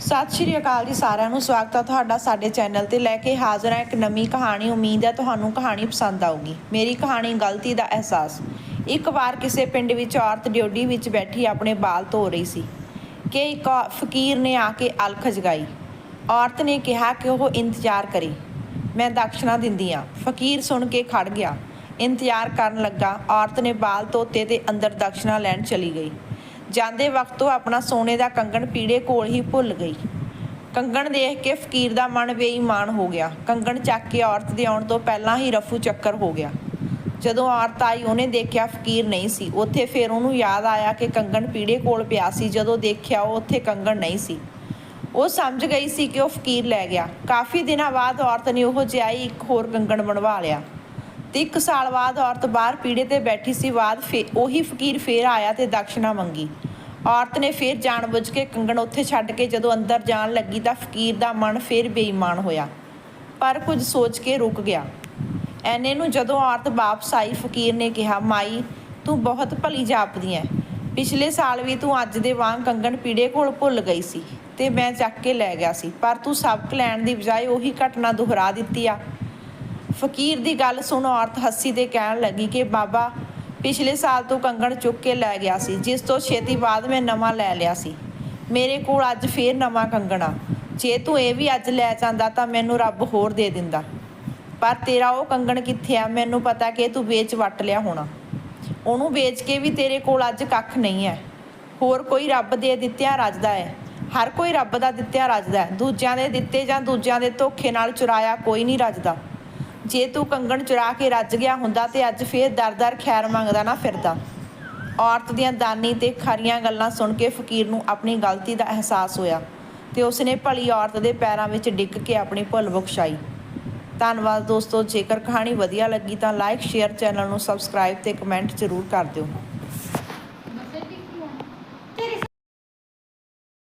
ਸਤਿ ਸ਼੍ਰੀ ਅਕਾਲ ਜੀ ਸਾਰਿਆਂ ਨੂੰ, ਸਵਾਗਤ ਹੈ ਤੁਹਾਡਾ ਸਾਡੇ ਚੈਨਲ ਤੇ ਲੈ ਕੇ ਹਾਜ਼ਰ ਹਾਂ ਇੱਕ ਨਵੀਂ ਕਹਾਣੀ, ਉਮੀਦ ਹੈ ਤੁਹਾਨੂੰ ਕਹਾਣੀ ਪਸੰਦ ਆਊਗੀ। ਮੇਰੀ ਕਹਾਣੀ ਗਲਤੀ ਦਾ ਅਹਿਸਾਸ। ਇੱਕ ਵਾਰ ਕਿਸੇ ਪਿੰਡ ਵਿੱਚ ਔਰਤ ਡਿਊਟੀ ਵਿੱਚ ਬੈਠੀ ਆਪਣੇ ਬਾਲ ਧੋ ਰਹੀ ਸੀ ਕਿ ਇੱਕ ਫਕੀਰ ਨੇ ਆ ਕੇ ਅਲਖ ਜਗਾਈ ਔਰਤ ਨੇ ਕਿਹਾ ਕਿ ਉਹ ਇੰਤਜ਼ਾਰ ਕਰੇ। ਮੈਂ ਦਕਸ਼ਨਾ ਦਿੰਦੀ ਆ। ਫਕੀਰ ਸੁਣ ਕੇ ਖੜ ਗਿਆ। ਇੰਤਜ਼ਾਰ ਕਰਨ ਲੱਗਾ, ਔਰਤ ਨੇ ਬਾਲ ਧੋਤੇ ਤੇ ਅੰਦਰ ਦਕਸ਼ਨਾ ਲੈਣ ਚਲੀ ਗਈ। ਜਾਂਦੇ ਵਕਤ ਉਹ ਆਪਣਾ ਸੋਨੇ ਦਾ ਕੰਗਣ ਪੀੜੇ ਕੋਲ ਹੀ ਭੁੱਲ ਗਈ। ਕੰਗਣ ਦੇਖ ਕੇ ਫਕੀਰ ਦਾ ਮਨ ਬੇਈਮਾਨ ਹੋ ਗਿਆ। ਕੰਗਣ ਚੱਕ ਕੇ ਔਰਤ ਦੇ ਆਉਣ ਤੋਂ ਪਹਿਲਾਂ ਹੀ ਰਫੂ ਚੱਕਰ ਹੋ ਗਿਆ। ਜਦੋਂ ਔਰਤ ਆਈ, ਉਹਨੇ ਦੇਖਿਆ ਫਕੀਰ ਨਹੀਂ ਸੀ। ਉੱਥੇ ਫਿਰ ਉਹਨੂੰ ਯਾਦ ਆਇਆ ਕਿ ਕੰਗਣ ਪੀੜੇ ਕੋਲ ਪਿਆ ਸੀ। ਜਦੋਂ ਦੇਖਿਆ, ਉਹ ਉੱਥੇ ਕੰਗਣ ਨਹੀਂ ਸੀ। ਉਹ ਸਮਝ ਗਈ ਸੀ ਕਿ ਉਹ ਫਕੀਰ ਲੈ ਗਿਆ। ਕਾਫੀ ਦਿਨਾਂ ਬਾਅਦ ਔਰਤ ਨੇ ਉਹ ਜਿਹਾ ਹੀ ਇੱਕ ਹੋਰ ਕੰਗਣ ਬਣਵਾ ਲਿਆ। ਤੇ ਇੱਕ ਸਾਲ ਬਾਅਦ ਔਰਤ ਬਾਹਰ ਪੀੜੇ ਤੇ ਬੈਠੀ ਸੀ, ਬਾਅਦ ਫੇ ਉਹੀ ਫਕੀਰ ਫੇਰ ਆਇਆ ਤੇ ਦਕਸ਼ਨਾ ਮੰਗੀ। ਔਰਤ ਨੇ ਫੇਰ ਜਾਣਬੁੱਝ ਕੇ ਕੰਗਣ ਉੱਥੇ ਛੱਡ ਕੇ ਜਦੋਂ ਅੰਦਰ ਜਾਣ ਲੱਗੀ ਤਾਂ ਫਕੀਰ ਦਾ ਮਨ ਫੇਰ ਬੇਈਮਾਨ ਹੋਇਆ, ਪਰ ਕੁਝ ਸੋਚ ਕੇ ਰੁਕ ਗਿਆ। ਐਨੇ ਨੂੰ ਜਦੋਂ ਔਰਤ ਵਾਪਸ ਆਈ, ਫਕੀਰ ਨੇ ਕਿਹਾ, ਮਾਈ, ਤੂੰ ਬਹੁਤ ਭਲੀ ਜਾਪਦੀ ਐ। ਪਿਛਲੇ ਸਾਲ ਵੀ ਤੂੰ ਅੱਜ ਦੇ ਵਾਂਗ ਕੰਗਣ ਪੀੜੇ ਕੋਲ ਭੁੱਲ ਗਈ ਸੀ ਤੇ ਮੈਂ ਚੱਕ ਕੇ ਲੈ ਗਿਆ ਸੀ, ਪਰ ਤੂੰ ਸਬਕ ਲੈਣ ਦੀ ਬਜਾਏ ਉਹੀ ਘਟਨਾ ਦੁਹਰਾ ਦਿੱਤੀ ਆ। ਫਕੀਰ ਦੀ ਗੱਲ ਸੁਣ ਔਰਤ ਹੱਸੀ ਦੇ ਕਹਿਣ ਲੱਗੀ ਕਿ ਬਾਬਾ ਪਿਛਲੇ ਸਾਲ ਤੂੰ ਕੰਗਣ ਚੁੱਕ ਕੇ ਲੈ ਗਿਆ ਸੀ, ਜਿਸ ਤੋਂ ਛੇਤੀ ਬਾਅਦ ਮੈਂ ਨਵਾਂ ਲੈ ਲਿਆ ਸੀ। ਮੇਰੇ ਕੋਲ ਅੱਜ ਫੇਰ ਨਵਾਂ ਕੰਗਣਾ। ਜੇ ਤੂੰ ਇਹ ਵੀ ਅੱਜ ਲੈ ਜਾਂਦਾ ਤਾਂ ਮੈਨੂੰ ਰੱਬ ਹੋਰ ਦੇ ਦਿੰਦਾ। ਪਰ ਤੇਰਾ ਉਹ ਕੰਗਣ ਕਿੱਥੇ ਆ? ਮੈਨੂੰ ਪਤਾ ਕਿ ਤੂੰ ਵੇਚ ਵੱਟ ਲਿਆ ਹੋਣਾ। ਉਹਨੂੰ ਵੇਚ ਕੇ ਵੀ ਤੇਰੇ ਕੋਲ ਅੱਜ ਕੱਖ ਨਹੀਂ ਹੈ। ਹੋਰ ਕੋਈ ਰੱਬ ਦੇ ਦਿੱਤਿਆ ਰੱਜਦਾ ਹੈ। ਹਰ ਕੋਈ ਰੱਬ ਦਾ ਦਿੱਤਿਆਂ ਰੱਜਦਾ ਹੈ। ਦੂਜਿਆਂ ਦੇ ਦਿੱਤੇ ਜਾਂ ਦੂਜਿਆਂ ਦੇ ਧੋਖੇ ਨਾਲ ਚੁਰਾਇਆ ਕੋਈ ਨਹੀਂ ਰੱਜਦਾ। ਜੇ ਤੂੰ ਕੰਗਣ ਚੁਰਾ ਕੇ ਰੱਜ ਗਿਆ ਹੁੰਦਾ ਤੇ ਅੱਜ ਫੇਰ ਦਰ-ਦਰ ਖੈਰ ਮੰਗਦਾ ਨਾ ਫਿਰਦਾ। ਔਰਤ ਦੀਆਂ ਦਾਨੀ ਤੇ ਖਰੀਆਂ ਗੱਲਾਂ ਸੁਣ ਕੇ ਫਕੀਰ ਨੂੰ ਆਪਣੀ ਗਲਤੀ ਦਾ ਅਹਿਸਾਸ ਹੋਇਆ ਤੇ ਉਸਨੇ ਭਲੀ ਔਰਤ ਦੇ ਪੈਰਾਂ ਵਿੱਚ ਡਿੱਗ ਕੇ ਆਪਣੀ ਭੁੱਲ ਬਖਸ਼ਾਈ। ਧੰਨਵਾਦ ਦੋਸਤੋ, ਜੇਕਰ ਕਹਾਣੀ ਵਧੀਆ ਲੱਗੀ ਤਾਂ ਲਾਈਕ ਸ਼ੇਅਰ ਚੈਨਲ ਨੂੰ ਸਬਸਕ੍ਰਾਈਬ ਤੇ ਕਮੈਂਟ ਜ਼ਰੂਰ ਕਰ ਦਿਓ।